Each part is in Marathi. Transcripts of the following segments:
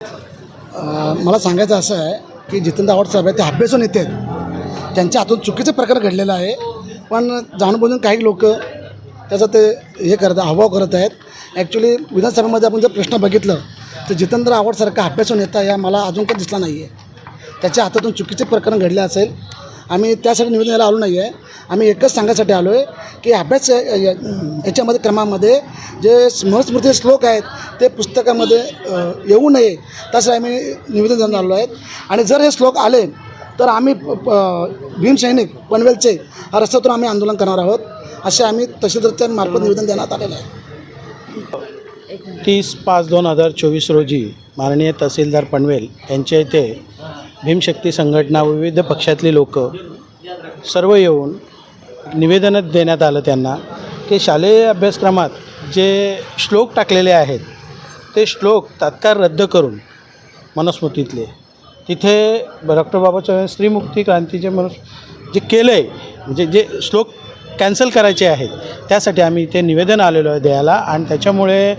मला सांगायचं असं आहे की जितेंद्र आव्हाड साहेब आहे ते अभ्यासून येत आहेत. त्यांच्या हातून चुकीचं प्रकार घडलेलं आहे. पण जाणूनबुजून काही लोक त्याचं ते हे करत हावभाव करत आहेत. ॲक्च्युली विधानसभेमध्ये आपण जर प्रश्न बघितलं तर जितेंद्र आव्हाडसारखा अभ्यासून येता या मला अजून काही दिसला नाही आहे त्याच्या हातातून चुकीचे प्रकरण घडले असेल आम्ही त्यासाठी निवेदन द्यायला आलो नाही आहे आम्ही एकच सांगायसाठी आलो आहे की अभ्यास या- याच्यामध्ये क्रमामध्ये जे स्मृती श्लोक आहेत ते पुस्तकामध्ये येऊ नये. त्यासाठी आम्ही निवेदन द्यायला आलो आहेत. आणि जर हे श्लोक आले तर आम्ही प- भीमसैनिक पनवेलचे हा रस्त्यातून आम्ही आंदोलन करणार आहोत. असे आम्ही तहसीलदारच्या मार्फत निवेदन देण्यात आलेलं आहे. तीस पाच दोन हजार चोवीस रोजी माननीय तहसीलदार पनवेल यांच्या इथे भीमशक्ती संघटना विविध पक्षातली लोक सर्व येऊन निवेदन देण्यात आलं त्यांना की शालेय अभ्यासक्रमात जे श्लोक टाकलेले आहेत ते श्लोक तात्काळ रद्द करून मनुस्मृतीतले. तिथे डॉक्टर बाबासाहेब स्त्रीमुक्ती क्रांतीचे मनुस जे केलं आहे म्हणजे जे श्लोक कॅन्सल करायचे आहेत त्यासाठी आम्ही इथे निवेदन आलेलो आहे द्यायला. आणि त्याच्यामुळे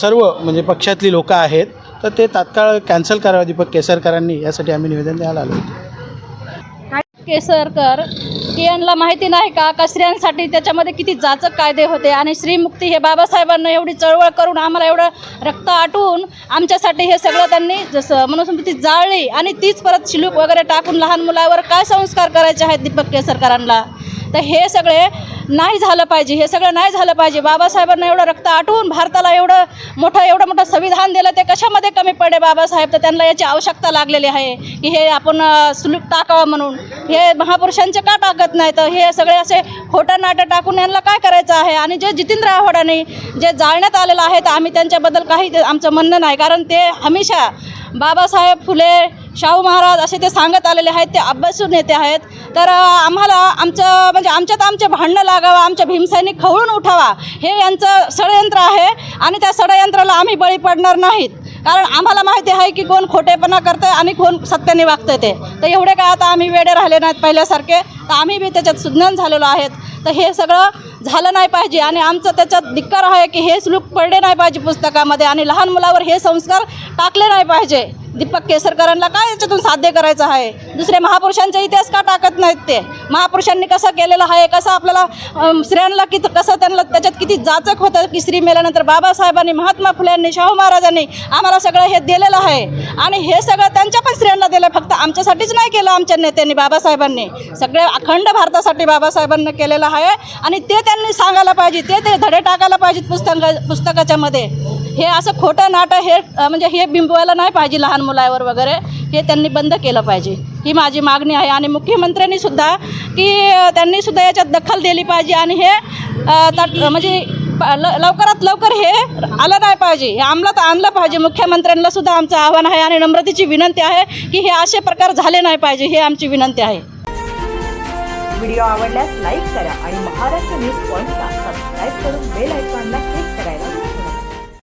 सर्व म्हणजे पक्षातली लोकं आहेत तर ते तात्काळ कॅन्सल करावं दीपक केसरकरांनी यासाठी आम्ही निवेदन द्यायला आलो होतो. केसरकर की यांना माहिती नाही का? का स्त्रियांसाठी त्याच्यामध्ये किती जाचक कायदे होते? आणि श्रीमुक्ती हे बाबासाहेबांना एवढी चळवळ करून आम्हाला एवढं रक्त आटून आमच्यासाठी हे सगळं त्यांनी जसं म्हणून जाळली आणि तीच परत शिलूक वगैरे टाकून लहान मुलावर काय संस्कार करायचे आहेत दीपक केसरकरांना? तर हे सगळे नाही झालं पाहिजे हे सगळं नाही झालं पाहिजे. बाबासाहेबांना एवढं रक्त आटवून भारताला एवढं मोठं एवढं मोठं संविधान दिलं ते कशामध्ये कमी पडे बाबासाहेब? तर त्यांना याची आवश्यकता लागलेली आहे की हे आपण सुलूक टाकावं म्हणून. हे महापुरुषांचे का टाकत नाही? तर हे सगळे असे खोटं नाटं टाकून यांना काय करायचं आहे? आणि जे जितेंद्र आव्हाडांनी जे जाळण्यात आलेलं आहे तर आम्ही त्यांच्याबद्दल काही आमचं म्हणणं नाही. कारण ते हमेशा बाबासाहेब फुले शाहू महाराज असे ते सांगत आलेले आहेत ते अभ्यासून येते आहेत. तर आम्हाला आमचं म्हणजे आमच्यात आमचे भांडणं लागावं आमच्या भीमसैनिक खवळून उठावा हे यांचं षडयंत्र आहे आणि त्या षडयंत्राला आम्ही बळी पडणार नाहीत. कारण आम्हाला माहिती आहे की कोण खोटेपणा करतं आणि कोण सत्याने वागतं ते. तर एवढे काय आता आम्ही वेडे राहिले नाहीत पहिल्यासारखे. तर आम्ही बी त्याच्यात सुज्ञान झालेलो आहेत. तर हे सगळं झालं नाही पाहिजे आणि आमचं त्याच्यात धिक्कार आहे की हे लूक पडले नाही पाहिजे पुस्तकामध्ये आणि लहान मुलावर हे संस्कार टाकले नाही पाहिजे. दीपक केसरकरांना काय याच्यातून साध्य करायचं आहे? दुसरे महापुरुषांचा इतिहास का टाकत नाहीत ते? महापुरुषांनी कसं केलेलं आहे? कसं आपल्याला स्त्रियांना किती कसं त्यांना त्याच्यात किती जाचक होतं की स्त्री मेल्यानंतर बाबासाहेबांनी महात्मा फुल्यांनी शाहू महाराजांनी आम्हाला सगळं हे दिलेलं आहे? आणि हे सगळं त्यांच्या पण स्त्रियांना दिलं फक्त आमच्यासाठीच नाही केलं आमच्या नेत्यांनी बाबासाहेबांनी. सगळ्या अखंड भारतासाठी बाबासाहेबांनी केलेलं आहे. आणि ते त्यांनी सांगायला पाहिजे ते ते धडे टाकायला पाहिजेत पुस्तका पुस्तकाच्यामध्ये हे असं खोटं नाटं हे म्हणजे हे बिंबवायला नाही पाहिजे लहान मुलावर वगैरे हे त्यांनी बंद केलं पाहिजे. ही माझी मागणी आहे आणि मुख्यमंत्र्यांनी सुद्धा की त्यांनीसुद्धा त्यांनी सुद्धा याच्यात दखल दिली पाहिजे आणि हे म्हणजे ल- लवकरात लवकर हे आलं नाही पाहिजे. हे अंमलात आणलं पाहिजे. मुख्यमंत्र्यांना सुद्धा आमचं आव्हान आहे आणि नम्रतेची विनंती आहे की हे असे प्रकार झाले नाही पाहिजे हे आमची विनंती आहे. व्हिडिओ आवडल्यास लाईक करा आणि महाराष्ट्र न्यूज पॉईंटला सबस्क्राईब करून बेल आयकॉनला क्लिक करायला